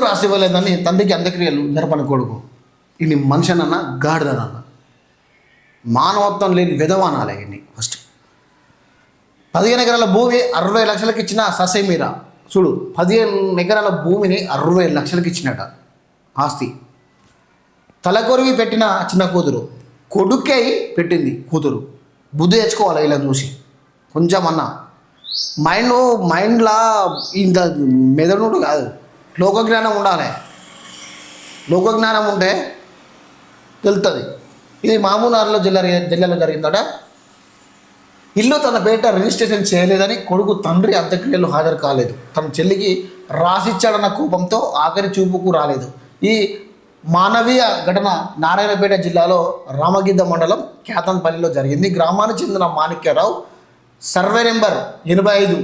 రాసి ఇవ్వలేదని తండ్రికి అంత్యక్రియలు జరపని కొడుకు. ఇన్ని మనిషినన్న గాడిదనన్న. మానవత్వం లేని విధవానాలే ఇన్ని ఫస్ట్ పదిహేను ఎకరాల భూమి అరవై లక్షలకు ఇచ్చిన ససేమీరా. చూడు పదిహేను ఎకరాల భూమిని అరవై లక్షలకు ఇచ్చినట ఆస్తి. తలకొరివి పెట్టిన చిన్న కూతురు. కొడుకై పెట్టింది కూతురు. బుద్ధి తెచ్చుకోవాలి ఇలా చూసి. కొంచెం అన్న మైండ్ మైండ్లా ఇంత మెదడు కాదు. లోకజ్ఞానం ఉండాలి. లోకజ్ఞానం ఉంటే తెలుస్తుంది ఇది మామూనార్లో జిల్లా జిల్లాలో జరిగిందట. ఇల్లు తన పేట రిజిస్ట్రేషన్ చేయలేదని కొడుకు తండ్రి అంత్యక్రియలు హాజరు కాలేదు. తన చెల్లికి రాసిచ్చాడన్న కోపంతో ఆఖరి చూపుకు రాలేదు. ఈ మానవీయ ఘటన నారాయణపేట జిల్లాలో రామగిద్ద మండలం ఖ్యాతన్పల్లిలో జరిగింది. గ్రామానికి చెందిన మాణిక్యరావు సర్వే నెంబర్ ఎనభై ఐదు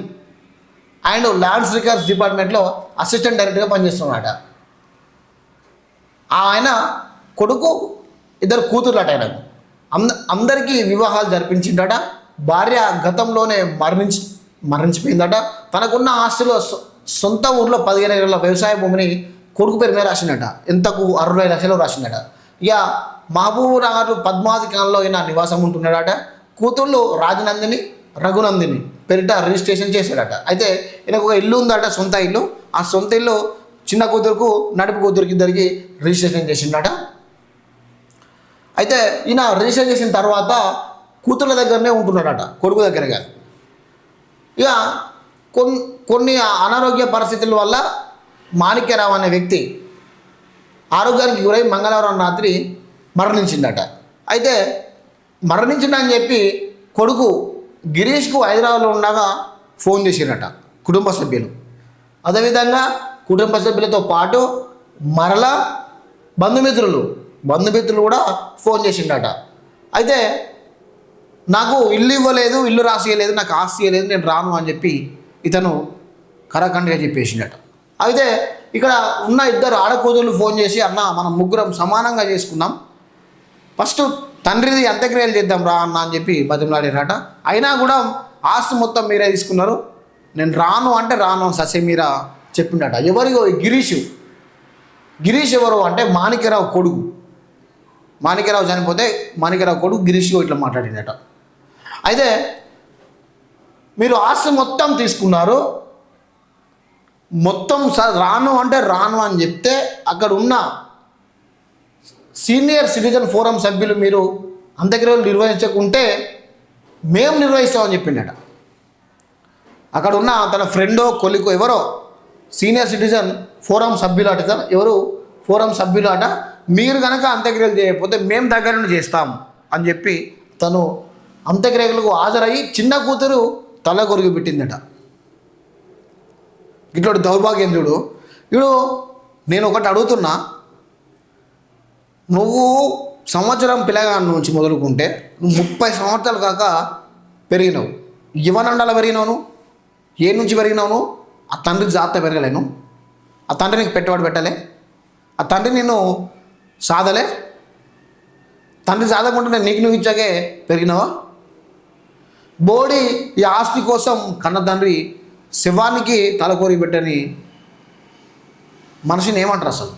అండ్ ల్యాండ్స్ రికార్డ్స్ డిపార్ట్మెంట్లో అసిస్టెంట్ డైరెక్టర్గా పనిచేస్తున్నాడు ఆయన కొడుకు ఇద్దరు కూతుర్లట ఆయనకు. అంద అందరికీ వివాహాలు జరిపించిండట. భార్య గతంలోనే మరణించి మరణించిపోయిందట. తనకున్న ఆస్తిలో సొంత ఊర్లో పదిహేను ఎకరాల వ్యవసాయ భూమిని కొడుకు పేరు మీద రాసిండట. ఎంతకు అరవై లక్షలు రాసిందట ఇక మహబూబ్ నగర్ పద్మావతి ఈయన నివాసం ఉంటున్నాడట. కూతుళ్ళు రాజనందిని రఘునందిని. పెరిట రిజిస్ట్రేషన్ చేశాడట. అయితే ఈయనకు ఒక ఇల్లు ఉందట సొంత ఇల్లు. ఆ సొంత ఇల్లు చిన్న కూతురుకు నడుపు కూతురికి ఇద్దరికి రిజిస్ట్రేషన్ చేసిండట. అయితే ఈయన రిజిస్టర్ చేసిన తర్వాత కూతుర్ల దగ్గరనే ఉంటున్నాడట కొడుకు దగ్గర కాదు. ఇక కొన్ని కొన్ని అనారోగ్య పరిస్థితుల వల్ల మాణిక్యరావు అనే వ్యక్తి ఆరోగ్యానికి గురై మంగళవారం రాత్రి మరణించిందట అయితే మరణించిండని చెప్పి కొడుకు గిరీష్కు హైదరాబాద్లో ఉండగా ఫోన్ చేసిరట కుటుంబ సభ్యులు. అదేవిధంగా కుటుంబ సభ్యులతో పాటు మరలా బంధుమిత్రులు బంధుమిత్రులు కూడా ఫోన్ చేసిండట అయితే నాకు ఇల్లు ఇవ్వలేదు ఇల్లు రాసియలేదు నాకు ఆస్తి ఇవ్వలేదు నేను రాను అని చెప్పి ఇతను కరఖండగా చెప్పేసిండట. అయితే ఇక్కడ ఉన్న ఇద్దరు ఆడకూతుర్లు ఫోన్ చేసి అన్న మనం ముగ్గురం సమానంగా చేసుకుందాం ఫస్ట్ తండ్రిది అంత్యక్రియలు చేద్దాం రా అన్న అని చెప్పి బతిమలాడారట. అయినా కూడా ఆస్తి మొత్తం మీరే తీసుకున్నారు. నేను రాను అంటే రాను ససే ససేమీరా చెప్పిండట. ఎవరిగో గిరీష్. గిరీష్ ఎవరు అంటే మాణిక్యరావు కొడుకు. మాణిక్యరావు చనిపోతే మాణిక్యరావు కొడుకు గిరీష్ ఇట్లా మాట్లాడిందట అయితే మీరు ఆస్తి మొత్తం తీసుకున్నారు. మొత్తం స- రాను అంటే రాను అని చెప్తే అక్కడ ఉన్న సీనియర్ సిటిజన్ ఫోరం సభ్యులు మీరు అంత్యక్రియలు నిర్వహించకుంటే మేము నిర్వహిస్తామని చెప్పిండట. అక్కడ ఉన్న తన ఫ్రెండో కొలికో ఎవరో సీనియర్ సిటిజన్ ఫోరం సభ్యులు అట ఎవరు ఫోరం సభ్యులు అట మీరు కనుక అంత్యక్రియలు చేయకపోతే మేము దగ్గర నుండి చేస్తాం అని చెప్పి తను అంత్యక్రియలకు హాజరయ్యి చిన్న కూతురు తల కొరిగి పెట్టిందట. ఇట్లాంటి దౌర్భాగ్యం చూడు. ఇప్పుడు నేను ఒకటి అడుగుతున్నా నువ్వు సంవత్సరం పిల్లగాడి నుంచి మొదలుకుంటే నువ్వు ముప్పై సంవత్సరాలు కాక పెరిగినావు. యువనండాల పెరిగినావు ఏ నుంచి పెరిగినావు ఆ తండ్రి జాగ్రత్త పెరగలేను ఆ తండ్రి నీకు పెట్టుబడి పెట్టలే? ఆ తండ్రి నిన్ను సాధలే? తండ్రి సాధకుంటే నేను నీకు నువ్వు ఇచ్చాకే పెరిగినావా? బోడి ఈ ఆస్తి కోసం కన్న తండ్రి శివానికి తలకోరి పెట్టని మనిషిని ఏమంటారు అసలు?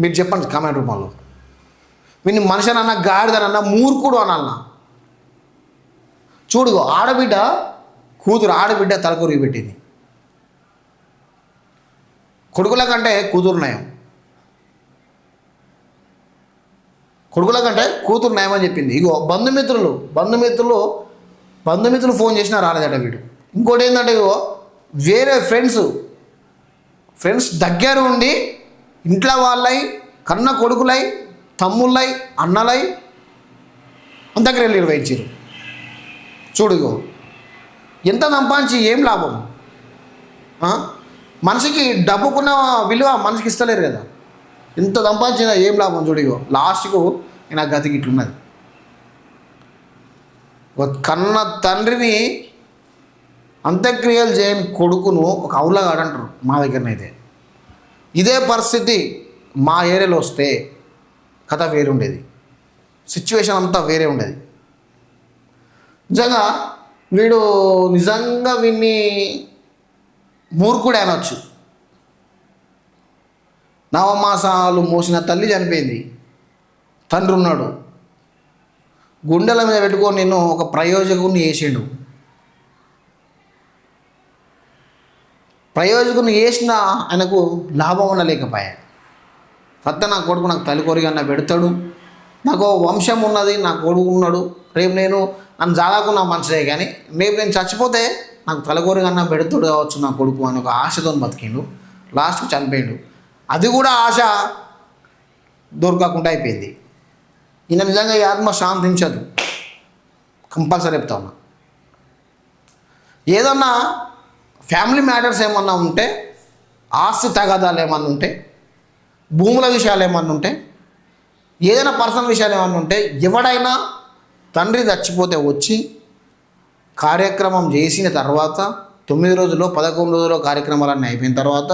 మీరు చెప్పండి కామెంట్ రూపంలో. వీని మనిషి అన్న గాడిదనన్నా మూర్ఖుడు అన్న చూడుగో ఆడబిడ్డ కూతురు ఆడబిడ్డ తలకొరిగి పెట్టింది. కొడుకుల కంటే కూతురు నయం. కొడుకుల కంటే కూతురు నయం అని చెప్పింది. ఇగో బంధుమిత్రులు బంధుమిత్రులు బంధుమిత్రులు ఫోన్ చేసినా రాలేదట వీడు. ఇంకోటి ఏంటంటే ఇగో వేరే ఫ్రెండ్స్ ఫ్రెండ్స్ దగ్గర ఉండి ఇంట్లో వాళ్ళై కన్న కొడుకులై తమ్ముళ్ళై అన్నలై అంతగ్రహలు నిర్వహించారు చూడుగో ఎంత సంపాదించి ఏం లాభం? మనిషికి డబ్బుకున్న విలువ మనిషికి ఇస్తలేరు కదా. ఎంత సంపాదించినా ఏం లాభం చూడిగో. లాస్ట్కు నా గతికి ఇట్లున్నది. కన్న తండ్రిని అంత్యక్రియలు చేయని కొడుకును ఒక అవులగాడు అంటారు మా దగ్గరనైతే. ఇదే పరిస్థితి మా ఏరియాలో వస్తే కథ వేరే ఉండేది సిచ్యువేషన్ అంతా వేరే ఉండేది. నిజంగా వీడు నిజంగా వీడిని మూర్ఖుడే అనొచ్చు. నవమాసాలు మోసిన తల్లి చనిపోయింది. తండ్రి ఉన్నాడు. గుండెల మీద పెట్టుకొని నేను ఒక ప్రయోజకుని వేసిండు ప్రయోజకుని వేసిన ఆయనకు లాభం ఉండలేకపోయాడు. కొత్త నా కొడుకు నాకు తల్లి కోరిక పెడతాడు. నాకు వంశం ఉన్నది నా కొడుకు ఉన్నాడు. రేపు నేను నన్ను జాగాకున్నా మంచిదే కానీ రేపు నేను చచ్చిపోతే నాకు తలకోరిగా అన్న పెడతాడు కావచ్చు నా కొడుకు అని ఒక ఆశతో బతికిండు. లాస్ట్ చనిపోయిండు. అది కూడా ఆశ దొరకకుండా అయిపోయింది. ఈయన నిజంగా ఈ ఆత్మ శాంతించదు. కంపల్సరీ చెప్తా ఉన్నా. ఏదన్నా ఫ్యామిలీ మ్యాటర్స్ ఏమన్నా ఉంటే ఆస్తి తగాదాలు ఏమన్నా ఉంటే భూముల విషయాలు ఏమన్నా ఉంటే ఏదైనా పర్సనల్ విషయాలు ఏమన్నా ఉంటే ఎవడైనా తండ్రి చచ్చిపోతే వచ్చి కార్యక్రమం చేసిన తర్వాత తొమ్మిది రోజుల్లో పదకొండు రోజుల్లో కార్యక్రమాలన్నీ అయిపోయిన తర్వాత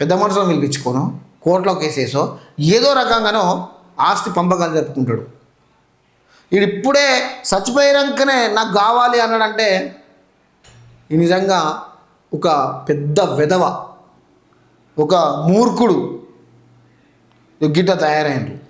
పెద్ద మనుషులను పిలిపించుకోను కోర్టులో కేసేసో ఏదో రకంగానో ఆస్తి పంపకాలు జరుపుకుంటాడు. వీడు ఇప్పుడే చచ్చిపోయాకనే నాకు కావాలి అన్నాడంటే ఈ నిజంగా ఒక పెద్ద వెధవ ఒక మూర్ఖుడు గిట్ట తయారైండు